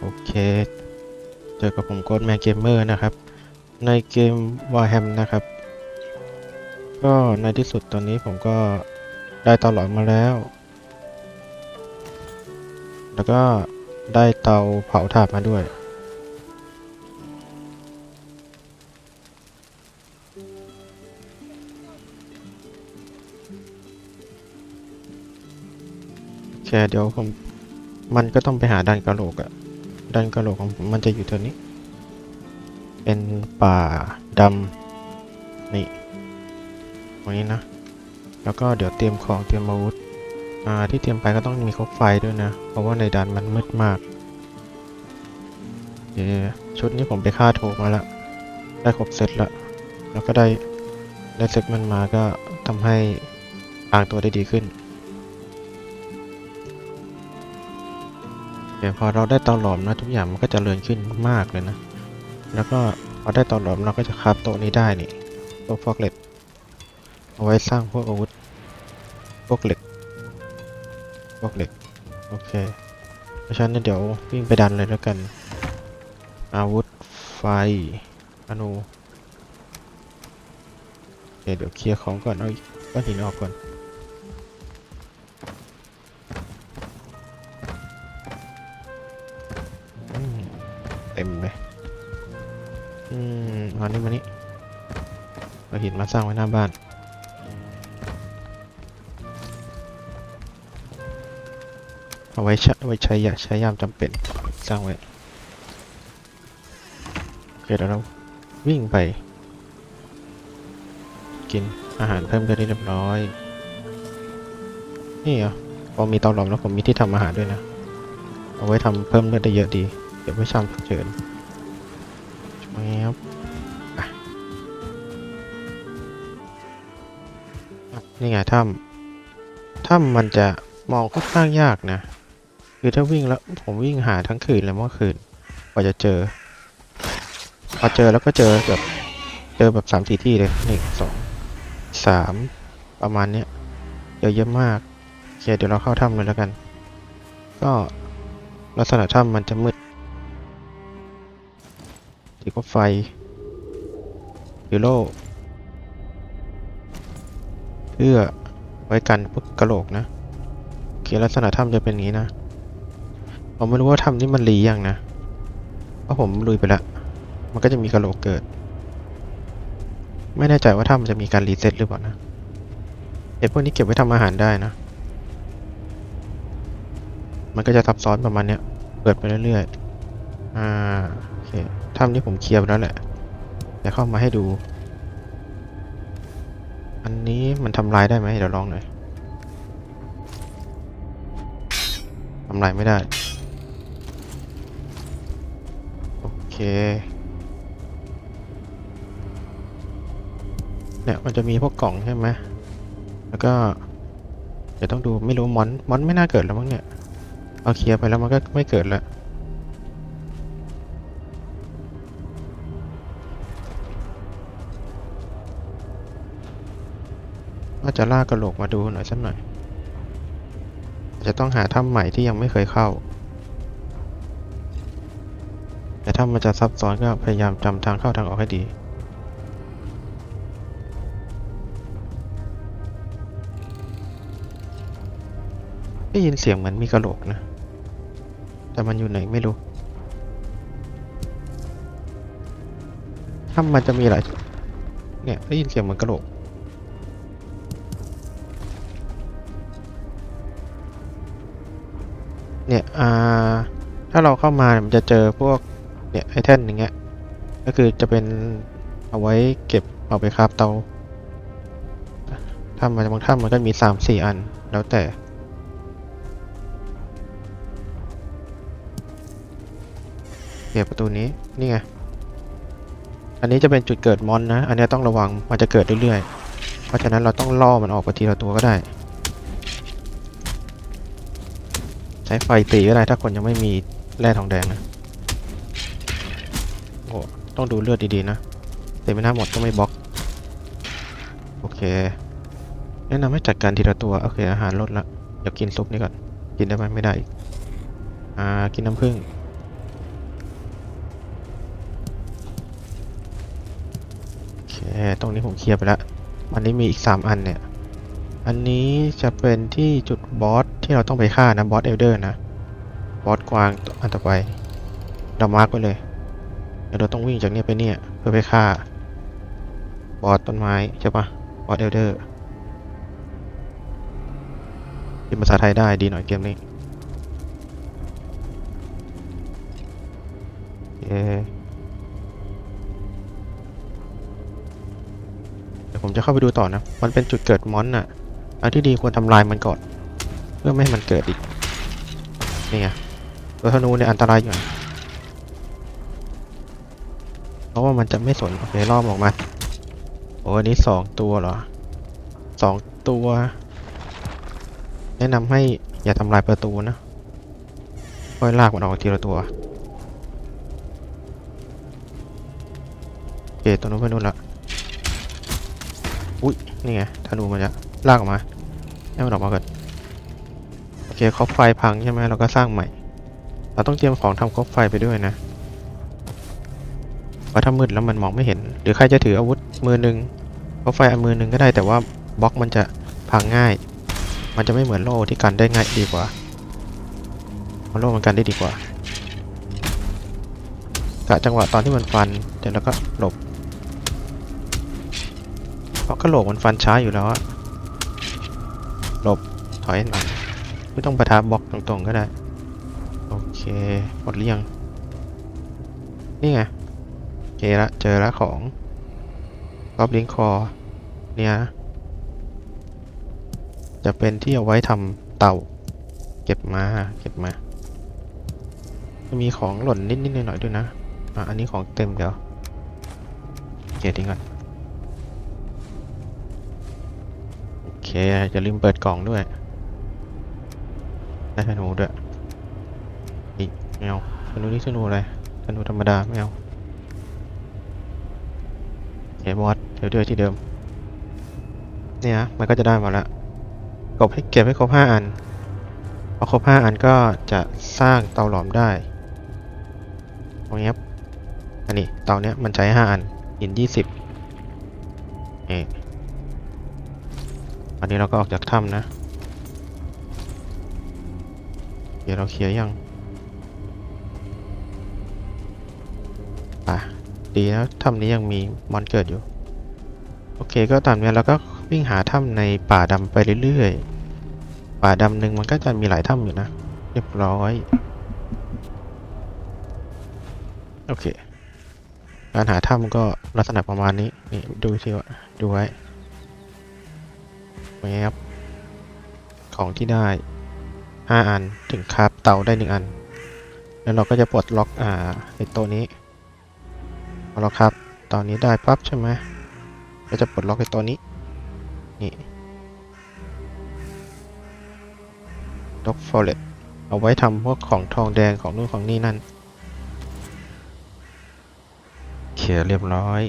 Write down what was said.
โอเค เจอกับผมโกดแมนเกมเมอร์นะครับ ในเกม Warham นะครับ ก็ในที่สุดตอนนี้ผมก็ได้เตาหลอมมาแล้ว แล้วก็ได้เตาเผาถ่านมาด้วย โอเค เดี๋ยวผมมันก็ต้องไปหาดันกระโหลกอะ ดันกระโหลกของผมมันจะอยู่ตัวนี้ เป็นป่าดำนี่ตรงนี้นะ แล้วก็เดี๋ยวเตรียมของเตรียมอาวุธอ่าที่เตรียมไปก็ต้องมีคบไฟด้วยนะ เพราะว่าในดันมันมืดมากเดี๋ยวชุดนี้ผมไปฆ่าโทมาแล้วได้ครบเซตแล้วแล้วก็ได้ได้เซตมันมาก็ทำให้อ่างตัวได้ดีขึ้น เดี๋ยพอเราได้เตาหลอมนะทุกอย่างมันก็จะเจริญขึ้นมากเลยนะ แล้วก็พอได้เตาหลอมเราก็จะคราฟโต๊ะนี้ได้นี่โต๊ะฟอกเหล็กเอาไว้สร้างพวกอาวุธพวกเหล็กพวกเหล็กโอเคเพราะฉะนั้นเดี๋ยววิ่งไปดันเลยแล้วกัน อาวุธไฟอนูโอเคเดี๋ยวเคลียร์ของก่อนเอาก้อนหินออกก่อน มเอานี่เอาหินมาสร้างไว้หน้าบ้านเอาไว้ใช้ไว้ใช้ยาใช้ยามจำเป็นสร้างไว้โอเคเดี๋ยวเราวิ่งไป กินอาหารเพิ่มกันได้เรียบร้อย นี่เหรอพอมีเตาหลอมแล้วผมมีที่ทำอาหารด้วยนะ เอาไว้ทำเพิ่มเลือดได้เยอะดีเก็บไว้ชามฉุกเฉินแอบ นี่ไงถ้ำถ้ำมันจะมองค่อนข้างยากนะ คือถ้าวิ่งแล้วผมวิ่งหาทั้งคืนเลยเมื่อคืนกว่าจะเจอ พอเจอแล้วก็เจอแบบเจอแบบสามสี่ที่เลยหนึ่งสองสามประมาณเนี้ยเจอะเยอะมากโอเคเดี๋ยวเราเข้าถ้ำเลยแล้วกัน ก็ลักษณะถ้ำมันจะมืดถือก็ไฟฮิโร่ เพื่อไว้กันพวกกระโหลกนะโอเคลักษณะถ้ำจะเป็นอย่างนี้นะผมไม่รู้ว่าถ้ำนี้มันรียังนะเพราะผมลุยไปแล้วมันก็จะมีกระโหลกเกิด ไม่แน่ใจว่าถ้ำมันจะมีการรีเซ็ตหรือเปล่านะเห็ดพวกนี้เก็บไว้ทำอาหารได้นะ มันก็จะซับซ้อนประมาณเนี้ย เปิดไปเรื่อยๆ อ่า โอเคถ้ำนี้ผมเคลียร์ไปแล้วแหละ แต่เข้ามาให้ดู อันนี้มันทำลายได้ไหมเดี๋ยวลองหน่อยทำลายไม่ได้ โอเค เนี่ยมันจะมีพวกกล่องใช่ไหมแล้วก็ เดี๋ยวต้องดูไม่รู้มอน มอนไม่น่าเกิดแล้วมั้งเนี่ย เอาเคลียร์ไปแล้วมันก็ไม่เกิดแล้ว จะลากกระโหลกมาดูหน่อยสักหน่อย จะต้องหาถ้ำใหม่ที่ยังไม่เคยเข้า แต่ถ้ามันจะซับซ้อนก็พยายามจำทางเข้าทางออกให้ดีได้ยินเสียงเหมือนมีกระโหลกนะ แต่มันอยู่ไหนไม่รู้ถ้ามันจะมีหลายเนี่ยได้ยินเสียงเหมือนกระโหลก เนี่ยอ่าถ้าเราเข้ามาเนี่ยมันจะเจอพวกเนี่ยไอเทมอย่างเงี้ยก็คือจะเป็นเอาไว้เก็บเอาไปคราฟเตาถ้ามันบางถ้ามันก็มีสามสี่อันแล้วแต่เก็บประตูนี้นี่ไงอันนี้จะเป็นจุดเกิดมอนนะ อันนี้ต้องระวังมันจะเกิดเรื่อยๆ เพราะฉะนั้นเราต้องล่อมันออกไปทีละตัวก็ได้ ใช้ไฟตีก็ได้ถ้าคนยังไม่มีแร่ทองแดงนะโอ้ต้องดูเลือดดีๆนะเต็มไปหน้าหมดก็ไม่บล็อก โอเค แนะนำให้จัดการทีละตัว โอเค อาหารลดละเดี๋ยวกินซุปนี่ก่อน กินได้ไหมไม่ได้อ่า กินน้ำผึ้งโอเค ตรงนี้ผมเคลียร์ไปแล้ววันนี้มีอีก 3 อันเนี่ย อันนี้จะเป็นที่จุดบอสที่เราต้องไปฆ่านะบอสเอลเดอร์นะ บอสกวางอันต่อไปเรามาร์กไว้เลยเดี๋ยวเราต้องวิ่งจากเนี่ยไปเนี่ยเพื่อไปฆ่า บอสต้นไม้ใช่ปะบอสเอลเดอร์พิมภาษาไทยได้ดีหน่อยเกมนี้เย้เดี๋ยวผมจะเข้าไปดูต่อนะ มันเป็นจุดเกิดมอนน่ะ อันที่ดีควรทำลายมันก่อน เพื่อไม่ให้มันเกิดอีก นี่ไงตัวธนูเนี่ยอันตรายอยู่นะเพราะว่ามันจะไม่สนโอเครอบออกมาโอ้อันนี้สองตัวเหรอสองตัว แนะนำให้อย่าทำลายประตูนะค่อยลากมันออกทีละตัวโอเคตัวนู้นไปนู่นละอุ้ยนี่ไงธนูมันจะ ลากออกมาให้มันออกมาก่อนโอเคครอบไฟพังใช่ไหมเราก็สร้างใหม่ เราต้องเตรียมของทำครอบไฟไปด้วยนะเพราะถ้ามืดแล้วมันมองไม่เห็น หรือใครจะถืออาวุธมือหนึ่งครอบไฟอันมือหนึ่งก็ได้แต่ว่าบล็อกมันจะพังง่าย มันจะไม่เหมือนโล่ที่กันได้ง่ายดีกว่าเพราะโล่มันกันได้ดีกว่ากะจังหวะตอนที่มันฟันเดี๋ยวเราก็หลบเพราะกระโหลกมันฟันช้าอยู่แล้วอะ ถอยหน่อยไม่ต้องประทับบล็อกตรงๆก็ได้ โอเคหมดหรือยัง นี่ไง โอเคละเจอแล้วของกอบลิงคอเนี่ย จะเป็นที่เอาไว้ทำเต่า เก็บมา เก็บมา จะมีของหล่นนิดๆหน่อยๆด้วยนะ อะ อันนี้ของเต็มเดี๋ยวเก็บทิ้งก่อนโอเคอย่าลืมเปิดกล่องด้วย ได้ธนูด้วยอีกไม่เอาธนูนี่ธนูอะไรธนูธรรมดาไม่เอาโอเคบอสเดี๋ยวเดือที่เดิม เนี่ยนะมันก็จะได้มาแล้วกบให้เก็บให้ครบห้าอันพอครบห้าอันก็จะสร้างเตาหลอมได้ตรงนี้ครับอันนี้เตาเนี้ยมันใช้ห้าอันหินยี่สิบเออันนี้เราก็ออกจากถ้ำนะ เดี๋ยวเราเคลียร์ยังอะดีนะถ้ำนี้ยังมีมอนเกิดอยู่ โอเคก็ตามนี้เราก็วิ่งหาถ้ำในป่าดำไปเรื่อยๆ ป่าดำหนึ่งมันก็จะมีหลายถ้ำอยู่นะ เรียบร้อย โอเค การหาถ้ำก็ลักษณะประมาณนี้ นี่ดูสิว่าดูไว้แวบของที่ได้ 5 อันถึงคราฟเตาได้ 1 อัน แล้วเราก็จะปลดล็อกอ่าไอตัวนี้พอเราครับตอนนี้ได้ปั๊บใช่ไหมก็จะปลดล็อกไอตัวนี้นี่ด็อกฟอเรตเอาไว้ทำพวกของทองแดงของนู่นของนี่นั่นเคลียเรียบร้อย